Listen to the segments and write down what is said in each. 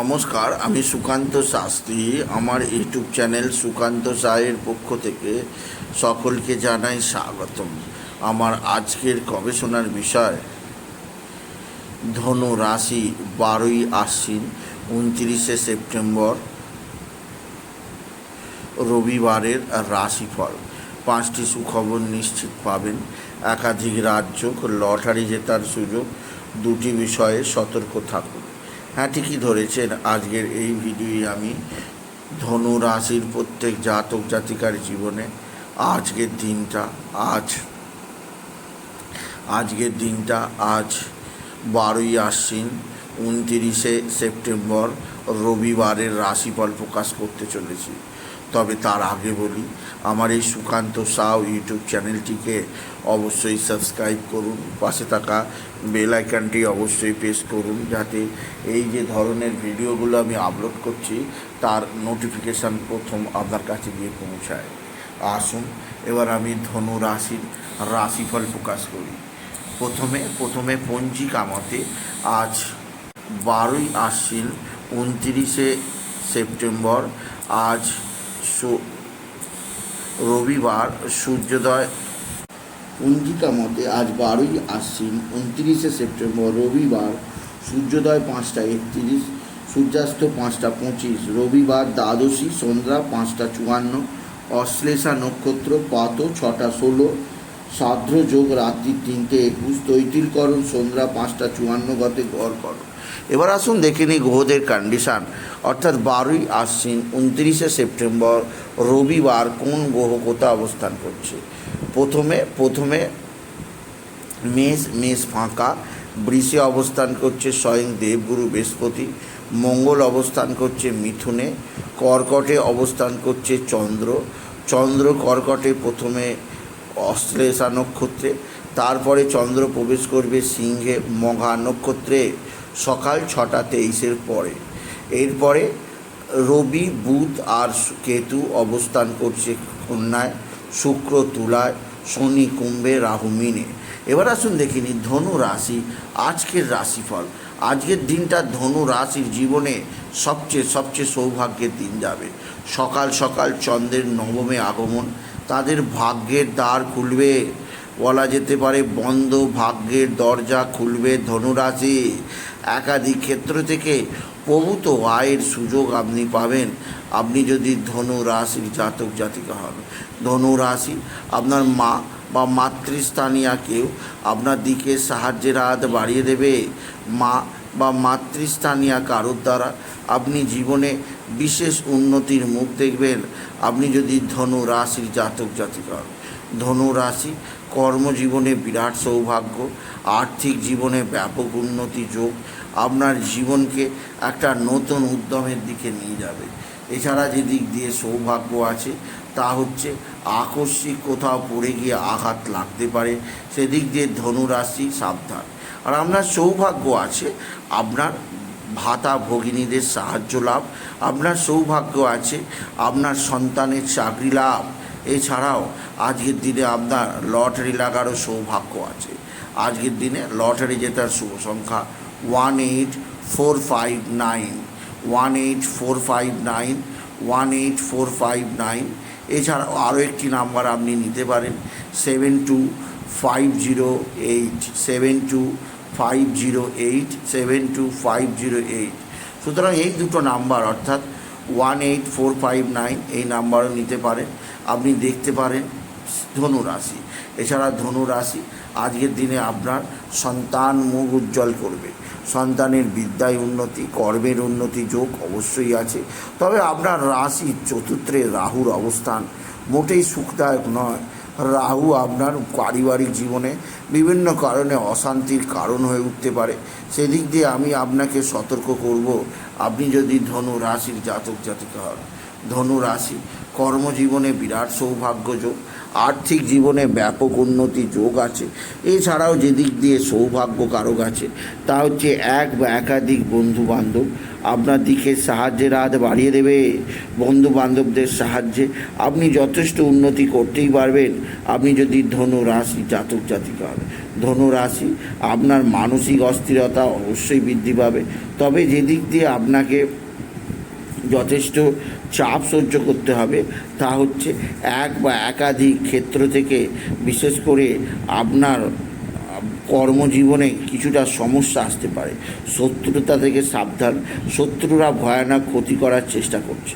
নমস্কার, আমি সুকান্ত শাস্ত্রী। আমার ইউটিউব চ্যানেল সুকান্ত সাহের পক্ষ থেকে সকলকে জানাই স্বাগতম। আমার আজকের গবেষণার বিষয় ধনু রাশি বারোই আশ্বিন, উনত্রিশে সেপ্টেম্বর, রবিবারের রাশিফল। পাঁচটি সুখবর নিশ্চিত পাবেন। একাধিক রাজ্য লটারি জেতার সুযোগ। দুটি বিষয়ে সতর্ক থাকুন। হ্যাঁ ঠিকই ধরেছেন। আজকের এই ভিডিওয়ে আমি ধনু রাশির প্রত্যেক জাতক জাতিকার জীবনে আজকের দিনটা, আজ, আজকের দিনটা, আজ বারোই আশ্বিন, উনতিরিশে সেপ্টেম্বর রবিবারের রাশিফল প্রকাশ করতে চলেছি। তবে তার আগে বলি, আমার এই সুকান্ত সাউ ইউটিউব চ্যানেলটিকে অবশ্যই সাবস্ক্রাইব করুন, পাশে থাকা বেল আইকনটি অবশ্যই প্রেস করুন, যাতে এই যে ধরনের ভিডিওগুলো আমি আপলোড করছি, তার নোটিফিকেশান প্রথম আপনার কাছে গিয়ে পৌঁছায়। আসুন, এবার আমি ধনু রাশির রাশিফল প্রকাশ করি। প্রথমে প্রথমে পঞ্জিকা মতে আজ বারোই আশ্বিন, উনত্রিশে সেপ্টেম্বর, আজ রবিবার সূর্যোদয়। পঞ্জিকা মতে আজ বারোই আশ্বিন, উনত্রিশে সেপ্টেম্বর রবিবার সূর্যোদয় পাঁচটা একত্রিশ, সূর্যাস্ত পাঁচটা পঁচিশ, রবিবার দ্বাদশী, সন্ধ্যা পাঁচটা চুয়ান্ন, অশ্লেষা নক্ষত্র পাত ছটা ষোলো সাদ্র যোগ রাত্রি তিনটে একুশ, তৈতিলকরণ সন্ধ্যা পাঁচটা চুয়ান্ন গতে ঘর করো। এবার আসুন দেখে নিই গ্রহদের কন্ডিশান অর্থাৎ বারোই আশ্বিন, উনত্রিশে সেপ্টেম্বর, রবিবার কোন গ্রহ কোথা অবস্থান করছে? প্রথমে প্রথমে মেষ মেষ ফাঁকা, বৃষে অবস্থান করছে স্বয়ং দেবগুরু বৃহস্পতি, মঙ্গল অবস্থান করছে মিথুনে, কর্কটে অবস্থান করছে চন্দ্র। চন্দ্র কর্কটে প্রথমে অশ্লেষা নক্ষত্রে। তারপরে চন্দ্র প্রবেশ করবে সিংহে মঘা নক্ষত্রে, সকাল ছটা তেইশের পরে। এরপরে রবি, বুধ আর কেতু অবস্থান করছে কন্যায়, শুক্র, তুলায়, শনি, কুম্ভে, রাহু, মিনে। এবার আসুন দেখিনি ধনু রাশি, আজকের রাশিফল। আজকের দিনটা ধনু রাশির জীবনে সবচেয়ে সবচেয়ে সৌভাগ্যের দিন যাবে। সকাল সকাল চন্দ্রের নবমে আগমন তাদের ভাগ্যের দ্বার খুলবে। বলা যেতে পারে বন্ধ ভাগ্যের দরজা খুলবে ধনুরাশি। একাধিক ক্ষেত্র থেকে প্রভূত আয়ের সুযোগ আপনি পাবেন। আপনি যদি ধনু রাশির জাতক জাতিকা হন ধনু রাশি আপনার মা বা মাতৃস্থানীয় কেউ আপনার দিকে সাহায্যের হাত বাড়িয়ে দেবে। মা বা মাতৃস্থানীয় কারোর দ্বারা আপনি জীবনে বিশেষ উন্নতির মুখ দেখবেন আপনি যদি ধনু রাশির জাতক জাতিকা ধনু রাশি কর্মজীবনে বিরাট সৌভাগ্য, আর্থিক জীবনে ব্যাপক উন্নতি যোগ আপনার জীবনকে একটা নতুন উদ্যমের দিকে নিয়ে যাবে। এছাড়া যে দিক দিয়ে সৌভাগ্য আছে তা হচ্ছে আকস্মিক কোথাও পড়ে গিয়ে আঘাত লাগতে পারে, সেদিক দিয়ে ধনুরাশি সাবধান। আর আপনার সৌভাগ্য আছে, আপনার ভাতা ভগিনীদের সাহায্য লাভ, আপনার সৌভাগ্য আছে, আপনার সন্তানের চাকরি লাভ। এছাড়াও, আজকের দিনে আপনার লটারি লাগারও সৌভাগ্য আছে। আজকের দিনে লটারি জেতার শুভ সংখ্যা one eight four five nine. One eight four five nine, one eight four five nine. এছাড়াও আরও একটি নাম্বার আপনি নিতে পারেন, seven two five zero eight, seven two five zero eight seven two five zero eight সুতরাং এই দুটো number, অর্থাৎ one eight four five nine এই নাম্বারও নিতে পারেন আপনি দেখতে পারেন ধনু রাশি। এছাড়া ধনু রাশি আজকের দিনে আপনার সন্তান মুখ উজ্জ্বল করবে। সন্তানের বিদ্যায় উন্নতি, কর্মের উন্নতি যোগ অবশ্যই আছে। তবে আপনার রাশি চতুর্থে রাহুর অবস্থান। মোটেই সুখদায়ক নয়। রাহু আপনার পারিবারিক জীবনে বিভিন্ন কারণে অশান্তির কারণ হয়ে উঠতে পারে। সেদিক দিয়ে আমি আপনাকে সতর্ক করব। আপনি যদি ধনু রাশির জাতক জাতিকা হন ধনু রাশি কর্মজীবনে বিরাট সৌভাগ্য যোগ, আর্থিক জীবনে ব্যাপক উন্নতি যোগ আছে। এছাড়াও যেদিক দিয়ে সৌভাগ্য কারক আছে, তা হচ্ছে এক বা একাধিক বন্ধু বান্ধব আপনার দিকে সাহায্যের হাত বাড়িয়ে দেবে বন্ধু বান্ধবদের সাহায্যে। আপনি যথেষ্ট উন্নতি করতেই পারবেন। আপনি যদি ধনু রাশি জাতক জাতিকা হন ধনু আপনার মানসিক অস্থিরতা অবশ্যই বৃদ্ধি পাবে। তবে যেদিক দিয়ে আপনাকে যথেষ্ট চাপ সহ্য করতে হবে। তা হচ্ছে এক বা একাধিক ক্ষেত্র থেকে বিশেষ করে আপনার কর্মজীবনে কিছুটা সমস্যা আসতে পারে। শত্রুতা থেকে সাবধান। শত্রুরা ভয়ানক ক্ষতি করার চেষ্টা করছে।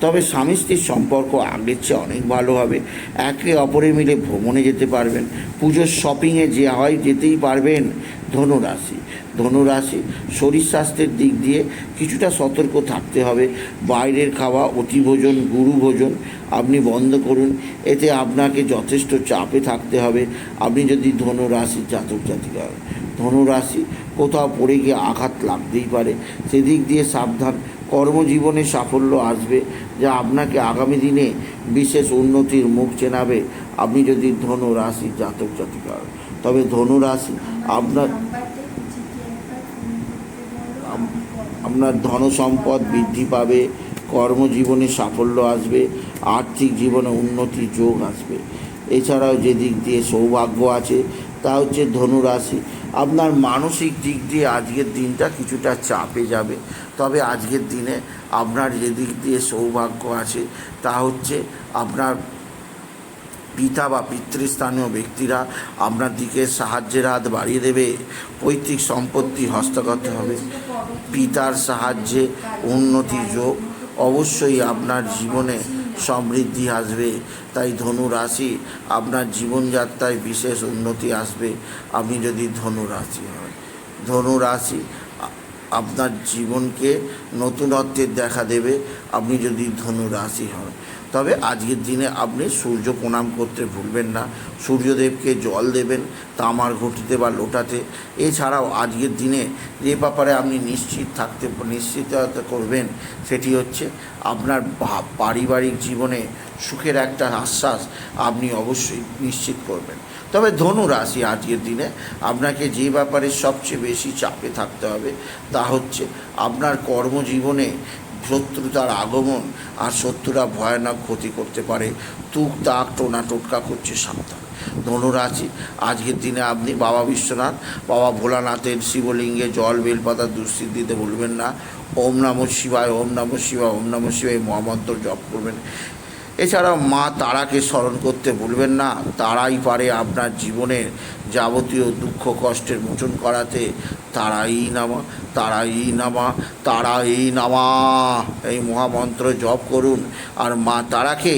তবে স্বামী স্ত্রীর সম্পর্ক আগের চেয়ে অনেক ভালো হবে। একে অপরে মিলে ভ্রমণে যেতে পারবেন। পুজোর শপিংয়ে যে হয় যেতেই পারবেন। ধনুরাশি। ধনুরাশি, শরীর স্বাস্থ্যের দিক দিয়ে কিছুটা সতর্ক থাকতে হবে। বাইরের খাওয়া, অতিভোজন গুরু ভোজন আপনি বন্ধ করুন। এতে আপনাকে যথেষ্ট চাপে থাকতে হবে। আপনি যদি ধনুরাশির জাতক জাতিকা ধনুরাশি কোথাও পড়ে গিয়ে আঘাত লাগতেই পারে। সেদিক দিয়ে সাবধান। কর্মজীবনে সাফল্য আসবে, যা আপনাকে আগামী দিনে বিশেষ উন্নতির মুখ চেনাবে। আপনি যদি ধনু রাশি জাতক হন। তবে ধনু রাশি আপনার আপনার ধন সম্পদ বৃদ্ধি পাবে, কর্মজীবনে সাফল্য আসবে, আর্থিক জীবনে উন্নতি যোগ আসবে। এছাড়াও যে দিক দিয়ে সৌভাগ্য আছে, তা হচ্ছে ধনুরাশি। আপনার মানসিক দিক দিয়ে আজকের দিনটা কিছুটা চাপে যাবে। তবে আজকের দিনে আপনার যে দিক দিয়ে সৌভাগ্য আছে, তা হচ্ছে আপনার পিতা বা পিতৃস্থানীয় ব্যক্তিরা আপনার দিকে সাহায্যের হাত বাড়িয়ে দেবে। পৈতৃক সম্পত্তি হস্তগত হবে। পিতার সাহায্যে উন্নতি যোগ। অবশ্যই আপনার জীবনে সমৃদ্ধি আসবে। তাই ধনু রাশি আপনার জীবনযাত্রায় বিশেষ উন্নতি আসবে। আপনি যদি ধনু রাশি হয় ধনু রাশি আপনার জীবনকে নতুনত্বের দেখা দেবে। আপনি যদি ধনু রাশি হন তবে আজকের দিনে আপনি সূর্য প্রণাম করতে ভুলবেন না। সূর্যদেবকে জল দেবেন, তামার ঘটিতে বা লোটাতে। এছাড়াও আজকের দিনে যে ব্যাপারে আপনি নিশ্চিত থাকতে, নিশ্চিত করবেন, সেটি হচ্ছে আপনার পারিবারিক জীবনে সুখের একটা আশ্বাস আপনি অবশ্যই নিশ্চিত করবেন। তবে ধনু রাশি আজকের দিনে আপনাকে যে ব্যাপারে সবচেয়ে বেশি চাপে থাকতে হবে, তা হচ্ছে আপনার কর্মজীবনে শত্রুতার আগমন আর শত্রুরা ভয়ানক ক্ষতি করতে পারে। তুক তাক টোনা টোটকা করছে সাবধান। ধনুরাশি, আজকের দিনে আপনি বাবা বিশ্বনাথ, বাবা ভোলানাথের শিবলিঙ্গে জল, বেলপাতা দুশ্চিত দিতে ভুলবেন না। ওম নম শিবায়, ওম নম শিবায়, ওম নম শিবায় মহামন্ত্র জপ করবেন। এছাড়াও মা তারাকে স্মরণ করতে ভুলবেন না। তারাই পারে আপনার জীবনের যাবতীয় দুঃখ কষ্টের মোচন করাতে। তারাই নামা তারাই নামা তারাই নামা। এই মহামন্ত্র জপ করুন। আর মা তারাকে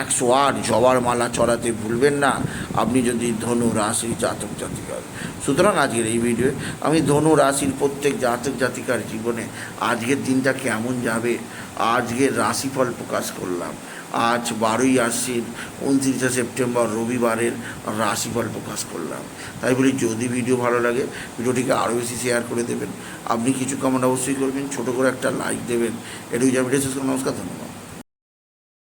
একশো আট জবার মালা চড়াতে ভুলবেন না। আপনি যদি ধনু রাশি জাতক জাতিকার। সুতরাং আজকের এই ভিডিও আমি ধনু রাশির প্রত্যেক জাতক জাতিকার জীবনে আজকের দিনটা কেমন যাবে, আজকের রাশিফল প্রকাশ করলাম। আজ বারোই আশ্বিন, উনত্রিশে সেপ্টেম্বর, রবিবারের রাশিফল প্রকাশ করলাম। তাই বলি, যদি ভিডিও ভালো লাগে, ভিডিওটিকে আরও বেশি শেয়ার করে দেবেন। আপনি কিছু কমেন্ট অবশ্যই করবেন, ছোটো করে একটা লাইক দেবেন। এটুকু যা শেষ করুন। নমস্কার, ধন্যবাদ।